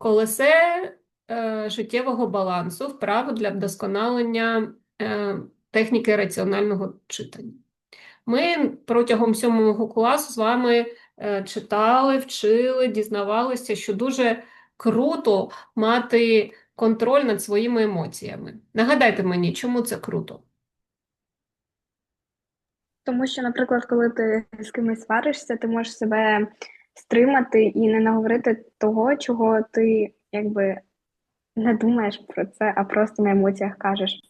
колесе е, життєвого балансу, вправо для вдосконалення е, техніки раціонального читання. Ми протягом сьомого класу з вами е, читали, вчили, дізнавалися, що дуже круто мати контроль над своїми емоціями. Нагадайте мені, чому це круто? Тому що, наприклад, коли ти з кимось сваришся, ти можеш себе стримати і не наговорити того, чого ти якби не думаєш про це, а просто на емоціях кажеш.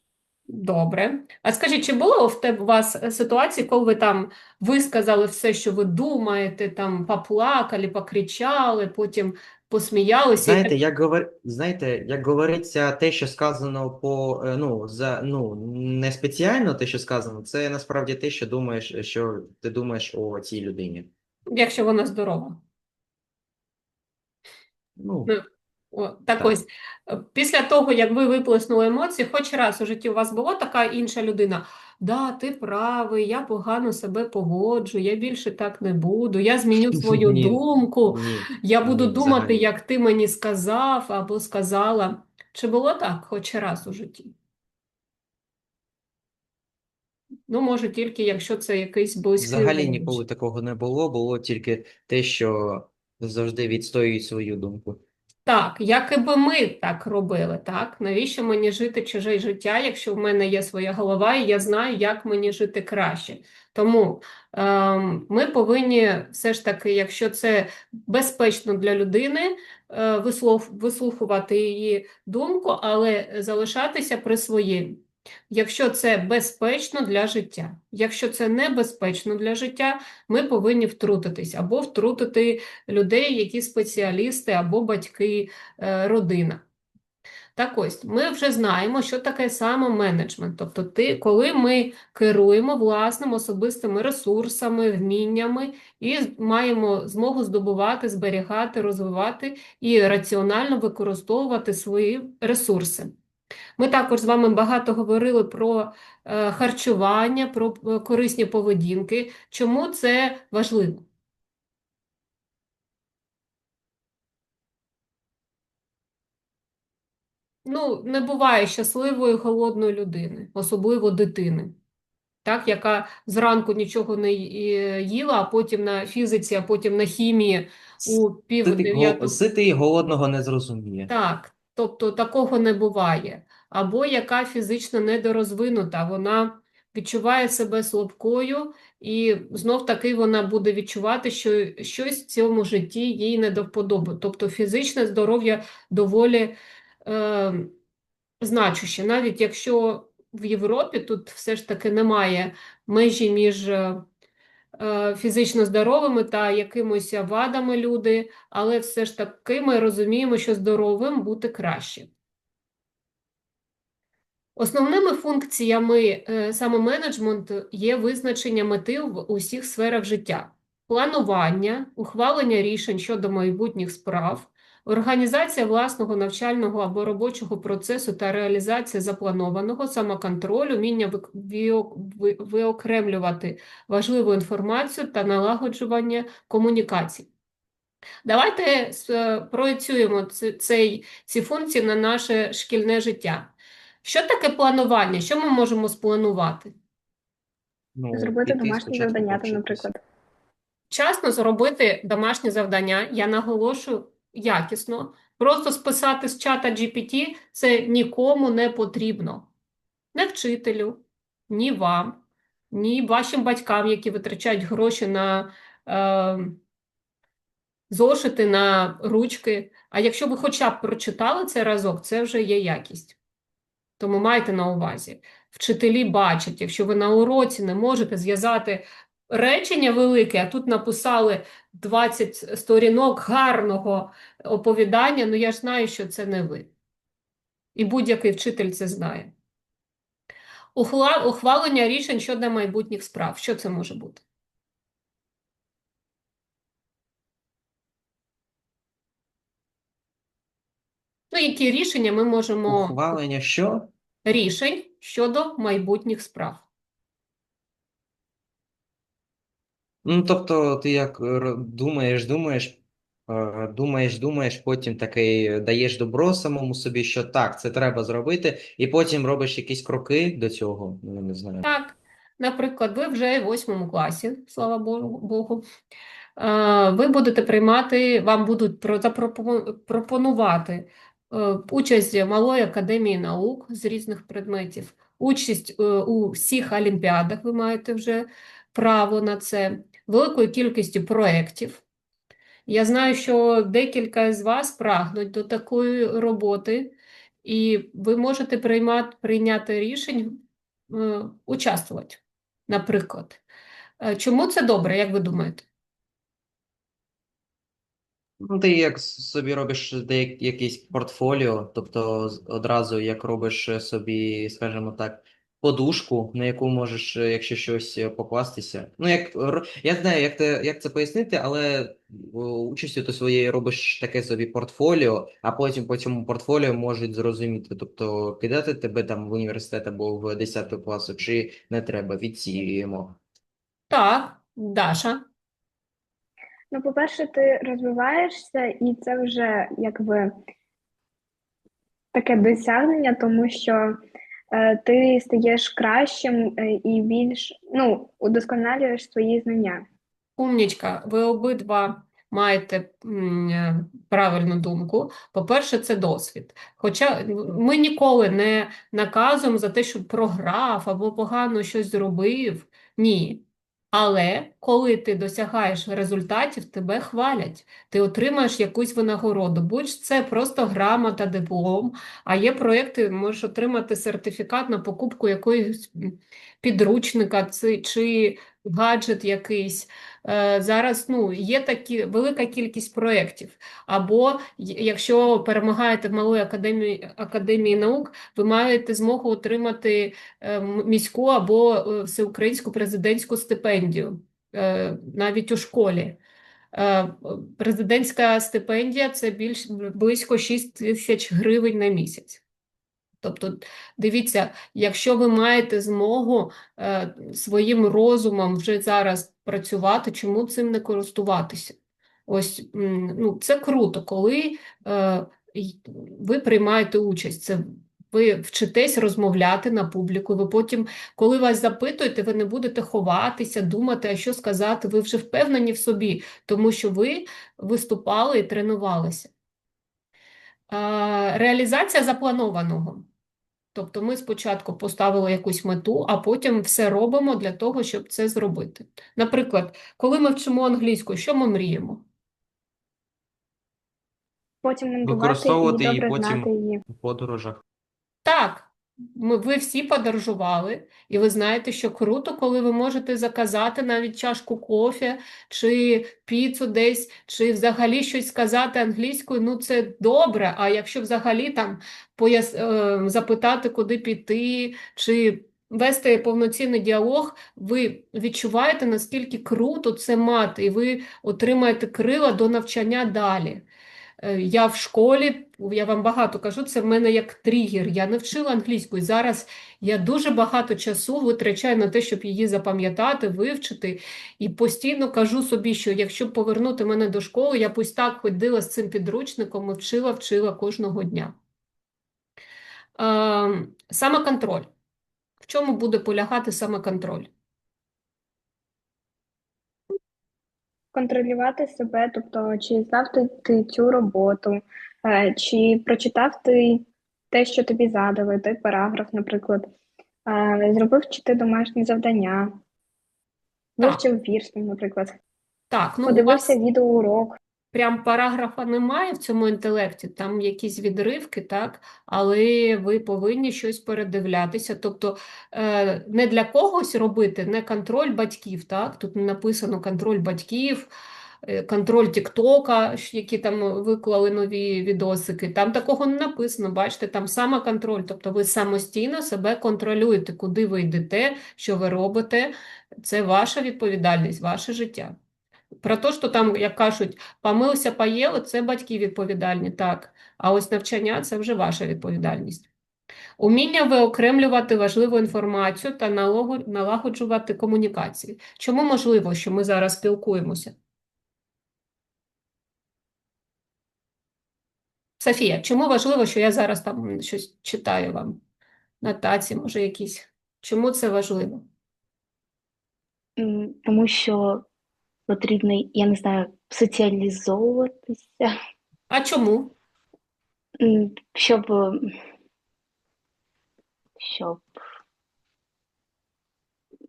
Добре. А скажіть, чи було в тебе у вас ситуації, коли ви там висказали все, що ви думаєте, там поплакали, покричали, потім посміялися? Знаєте, як говор... Знаєте, як говориться, те, що сказано по е, ну за ну не спеціально те, що сказано, це насправді те, що думаєш, що ти думаєш о цій людині. Якщо вона здорова? Ну, Ну, О, так Так. ось, після того, як ви виплеснули емоції, хоч раз у житті у вас була така інша людина, да, ти правий, я погано себе поводжу, я більше так не буду, я зміню свою Ні. думку, ні. я буду ні, думати, взагалі. як ти мені сказав або сказала. Чи було так хоч раз у житті? Ну, може, тільки якщо це якийсь близький Взагалі родич. ніколи такого не було, було тільки те, що завжди відстоюють свою думку. Так, як і би ми так робили, так? Навіщо мені жити чуже життя, якщо в мене є своя голова, і я знаю, як мені жити краще. Тому ем, ми повинні все ж таки, якщо це безпечно для людини, е, вислухувати її думку, але залишатися при своїм. Якщо це безпечно для життя. Якщо це небезпечно для життя, ми повинні втрутитись або втрутити людей, які спеціалісти, або батьки, е, родина. Так ось, ми вже знаємо, що таке самоменеджмент. Тобто, ти, коли ми керуємо власними особистими ресурсами, вміннями і маємо змогу здобувати, зберігати, розвивати і раціонально використовувати свої ресурси. Ми також з вами багато говорили про е, харчування, про е, корисні поведінки. Чому це важливо? Ну, не буває щасливої голодної людини, особливо дитини, так, яка зранку нічого не їла, а потім на фізиці, а потім на хімії у пів Ситий, Ситий голодного не зрозуміє. Так, тобто такого не буває. Або яка фізично недорозвинута, вона відчуває себе слабкою, і знов таки вона буде відчувати, що щось в цьому житті їй не до вподоби. Тобто фізичне здоров'я доволі е, значуще. Навіть якщо в Європі тут все ж таки немає межі між е, фізично здоровими та якимось вадами люди, але все ж таки ми розуміємо, що здоровим бути краще. Основними функціями е, самоменеджменту є визначення мети в усіх сферах життя, планування, ухвалення рішень щодо майбутніх справ, організація власного навчального або робочого процесу та реалізація запланованого, самоконтроль, уміння вик- віо- ви- виокремлювати важливу інформацію та налагоджування комунікацій. Давайте проєцюємо цей, ці функції на наше шкільне життя. Що таке планування? Що ми можемо спланувати? Ну, Зробити домашні завдання, наприклад. Вчасно зробити домашнє завдання, я наголошую, якісно. Просто списати з чата GPT це нікому не потрібно. Не вчителю, ні вам, ні вашим батькам, які витрачають гроші на е, зошити, на ручки. А якщо ви хоча б прочитали це разок, це вже є якість. Тому майте на увазі. Вчителі бачать, якщо ви на уроці не можете зв'язати речення велике, а тут написали 20 сторінок гарного оповідання, ну я ж знаю, що це не ви. І будь-який вчитель це знає. Ухвалення рішень щодо майбутніх справ. Що це може бути? Ну, які рішення ми можемо Ухвалення що? рішень щодо майбутніх справ? Ну, тобто, ти як р- думаєш, думаєш, е, думаєш, думаєш, потім такий даєш добро самому собі, що так, це треба зробити, і потім робиш якісь кроки до цього. Ну, не знаю. Так, наприклад, ви вже в восьмому класі, слава Богу. Е, Ви будете приймати, вам будуть про- запропо- пропонувати е, участь в Малої академії наук з різних предметів, участь е, у всіх олімпіадах, ви маєте вже право на це, великою кількістю проєктів. Я знаю, що декілька з вас прагнуть до такої роботи, і ви можете приймати, прийняти рішення е, участвувати, наприклад. Е, Чому це добре, як ви думаєте? Ну, ти як собі робиш деяк- якийсь портфоліо, тобто одразу як робиш собі, скажімо так, подушку, на яку можеш, е, якщо щось е, покластися. Ну, як я знаю, як те, як це пояснити, але участю ти своєю робиш таке собі портфоліо, а потім по цьому портфоліо можуть зрозуміти, тобто кидати тебе там в університет або в 10 класу, чи не треба, відсіюємо. Так, Даша. Ну, по-перше, ти розвиваєшся, і це вже якби таке досягнення, тому що е, ти стаєш кращим е, і більш ну, удосконалюєш свої знання. Умнічка, ви обидва маєте е, правильну думку. По-перше, це досвід. Хоча ми ніколи не наказуємо за те, що програв або погано щось зробив. Ні. Але коли ти досягаєш результатів, тебе хвалять. Ти отримаєш якусь винагороду. Будь це просто грамота, диплом, а є проекти, можеш отримати сертифікат на покупку якоїсь підручника чи гаджет якийсь. Е, Зараз ну, є такі велика кількість проєктів. Або якщо перемагаєте в Малої академії, академії наук, ви маєте змогу отримати е, міську або е, всеукраїнську президентську стипендію навіть у школі. Президентська стипендія це більш близько 6 тисяч гривень на місяць. Тобто, дивіться, якщо ви маєте змогу е, своїм розумом вже зараз працювати, чому цим не користуватися? Ось ну, це круто, коли е, ви приймаєте участь. Це ви вчитесь розмовляти на публіку. Ви потім, коли вас запитують, ви не будете ховатися, думати, а що сказати. Ви вже впевнені в собі, тому що ви виступали і тренувалися. Е, Реалізація запланованого. Тобто ми спочатку поставили якусь мету, а потім все робимо для того, щоб це зробити. Наприклад, коли ми вчимо англійську, що ми мріємо? Потім мандрувати і Використовувати її добре потім знати її. в подорожах. Так, ми, ви всі подорожували, і ви знаєте, що круто, коли ви можете заказати навіть чашку кофе, чи піцу десь, чи взагалі щось сказати англійською, ну це добре. А якщо взагалі там пояс... е, запитати, куди піти, чи вести повноцінний діалог, ви відчуваєте, наскільки круто це мати, і ви отримаєте крила до навчання далі. Е, Я в школі, я вам багато кажу, це в мене як тригер. Я не вчила англійську, і зараз я дуже багато часу витрачаю на те, щоб її запам'ятати, вивчити. І постійно кажу собі, що якщо повернути мене до школи, я б ось так ходила з цим підручником і вчила, вчила кожного дня. Ем, Самоконтроль. В чому буде полягати самоконтроль? Контролювати себе, тобто, чи здав ти, ти цю роботу, е, чи прочитав ти те, що тобі задали, той параграф, наприклад, зробив чи ти домашні завдання, вивчив вірш, наприклад, Так, ну подивився вас подивився відеоурок. Прям параграфа немає в цьому інтелекті, там якісь відривки, так, але ви повинні щось передивлятися. Тобто е, не для когось робити, не контроль батьків, так, тут написано контроль батьків, е, контроль Тіктока, які там виклали нові відосики. Там такого не написано, бачите, там самоконтроль, тобто ви самостійно себе контролюєте, куди ви йдете, що ви робите. Це ваша відповідальність, ваше життя. Про те, що там, як кажуть, помився, поїли, це батьки відповідальні, так. А ось навчання – це вже ваша відповідальність. Уміння виокремлювати важливу інформацію та налагоджувати комунікації. Чому можливо, що ми зараз спілкуємося? Софія, чому важливо, що я зараз там щось читаю вам? Нотації, може, якісь. Чому це важливо? Тому що потрібно, я не знаю, соціалізовуватися, А чому? м, щоб, е, щоб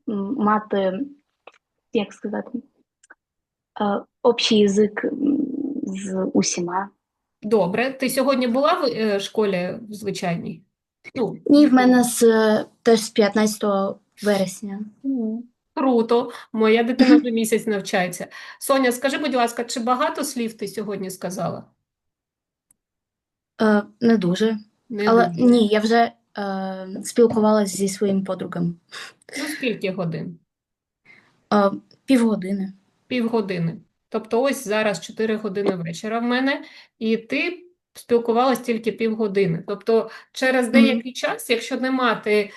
м, мати, як сказати, е, общий язик м, з усіма. Добре. Ти сьогодні була в е, школі в звичайній? Ну, Ні, в мене з е, теж з 15 вересня. Круто. Моя дитина вже місяць навчається. Соня, скажи, будь ласка, чи багато слів ти сьогодні сказала? Е, Не дуже. Не Але дуже. ні, я вже е, спілкувалася зі своїм подругом. Ну, скільки годин? Е, Півгодини. Півгодини. Тобто ось зараз 4 години вечора в мене, і ти спілкувалась тільки півгодини. Тобто через деякий час, якщо не мати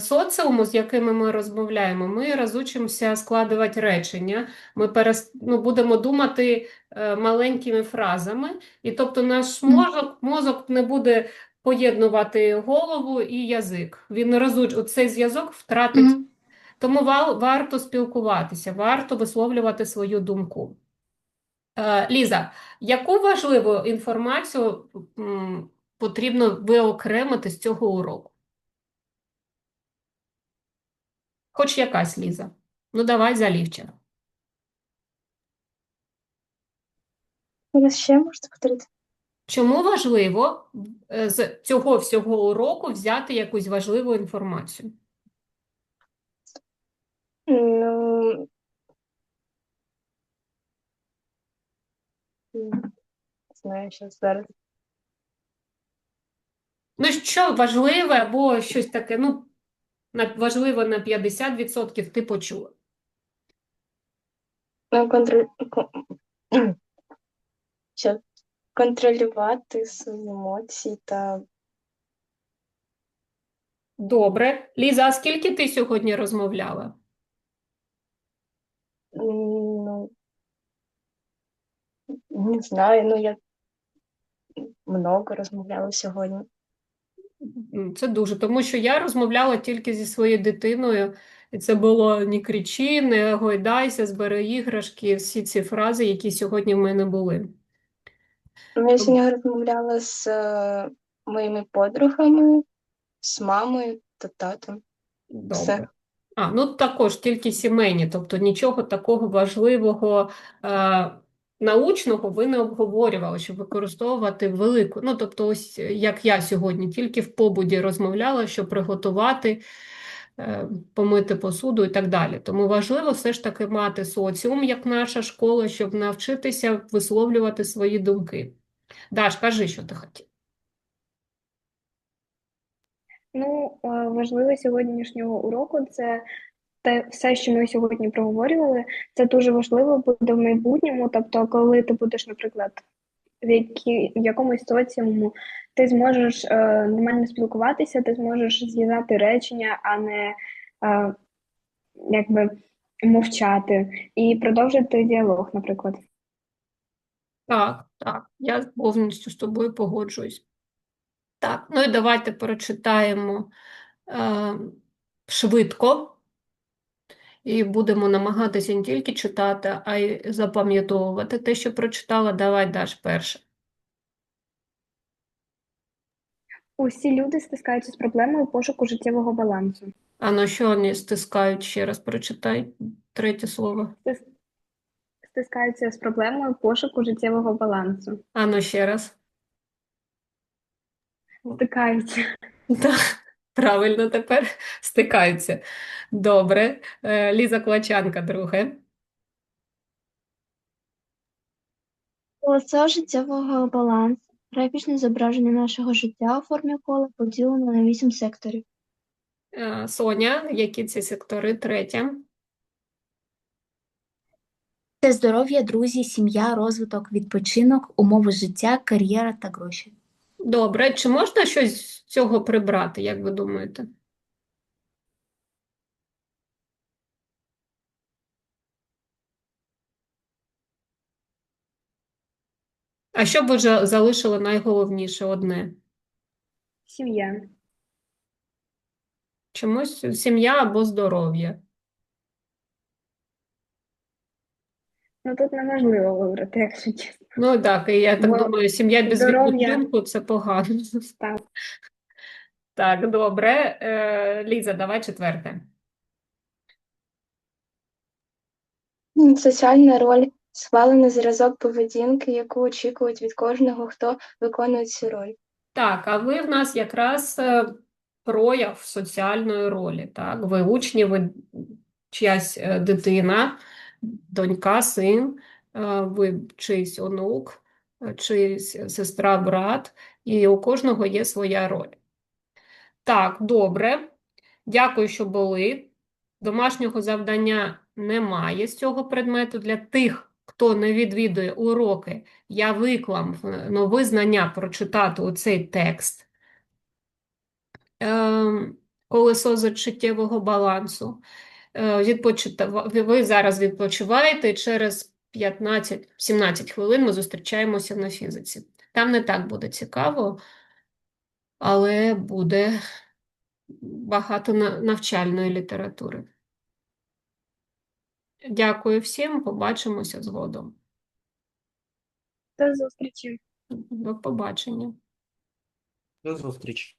соціуму, з якими ми розмовляємо, ми розучимося складувати речення, ми перес... ну, будемо думати е, маленькими фразами, і тобто наш мозок, мозок не буде поєднувати голову і язик. Він розуч... Оцей зв'язок втратить Мгм. тому ва- варто спілкуватися, варто висловлювати свою думку. Е, Ліза, яку важливу інформацію потрібно виокремити з цього уроку? Хоч якась, Ліза. Ну, давай залівче. Ви ще можете повторити? Чому важливо е, з цього всього уроку взяти якусь важливу інформацію? Ну, знаю, що зараз. Ну, що важливе або щось таке, ну, важливо на 50% ти почула. Контроль... Контролювати свої емоції та Добре. Ліза, а скільки ти сьогодні розмовляла? ну, не знаю, ну я много розмовляла сьогодні. Це дуже, тому що я розмовляла тільки зі своєю дитиною, і це було «не кричи, не гойдайся, збери іграшки, всі ці фрази, які сьогодні в мене були. Я сьогодні розмовляла з е, моїми подругами, з мамою та татом. Все. А, ну також тільки сімейні, тобто нічого такого важливого, е, научного ви не обговорювали, щоб використовувати велику. Ну, тобто, ось е, як я сьогодні, тільки в побуді розмовляла, щоб приготувати, е, помити посуду і так далі. Тому важливо все ж таки мати соціум, як наша школа, щоб навчитися висловлювати свої думки. Даш, кажи, що ти хотів. Ну, е, важливе сьогоднішнього уроку це те все, що ми сьогодні проговорювали, це дуже важливо буде в майбутньому. Тобто, коли ти будеш, наприклад, в, які, в якомусь соціуму, ти зможеш е, нормально спілкуватися, ти зможеш зв'язати речення, а не е, якби мовчати і продовжити діалог, наприклад. Так, так, я повністю з тобою погоджуюсь. Так, ну і давайте прочитаємо е, швидко і будемо намагатися не тільки читати, а й запам'ятовувати те, що прочитала. Давай, Даш, перше. Усі люди стискаються з проблемою пошуку життєвого балансу. А на що вони стискають? Ще раз прочитай третє слово. Стискаються з проблемою пошуку життєвого балансу. А ну ще раз. Стикаються. Так, правильно тепер стикаються. Добре. Е, Ліза Клачанка, друге. Колесо життєвого балансу графічне зображення нашого життя у формі кола поділено на вісім секторів. Е, Соня, які ці сектори? Третє. Це здоров'я, друзі, сім'я, розвиток, відпочинок, умови життя, кар'єра та гроші. Добре, чи можна щось з цього прибрати, як ви думаєте? А що б ви же залишили найголовніше одне? Сім'я. Чомусь сім'я або здоров'я. Ну тут неможливо вибрати, якщо чесно. Ну так, і я так Бо думаю, сім'я без здоров'я- відпочинку це погано. Так. Так, добре. Е, Ліза, давай четверте. М, Соціальна роль схвалений зразок поведінки, яку очікують від кожного, хто виконує цю роль. Так, а ви в нас якраз е, прояв соціальної ролі. Так? Ви учні, ви чиясь е, дитина, донька, син, е, чийсь онук, чийсь сестра, брат, і у кожного є своя роль. Так, добре. Дякую, що були. Домашнього завдання немає з цього предмету. Для тих, хто не відвідує уроки, я виклав е, нові знання прочитати оцей текст. Ем, Колесо з життєвого балансу. Е, ви- Ви зараз відпочиваєте, і через 15-17 хвилин ми зустрічаємося на фізиці. Там не так буде цікаво, але буде багато навчальної літератури. Дякую всім, побачимося згодом. До зустрічі. До побачення. До зустрічі.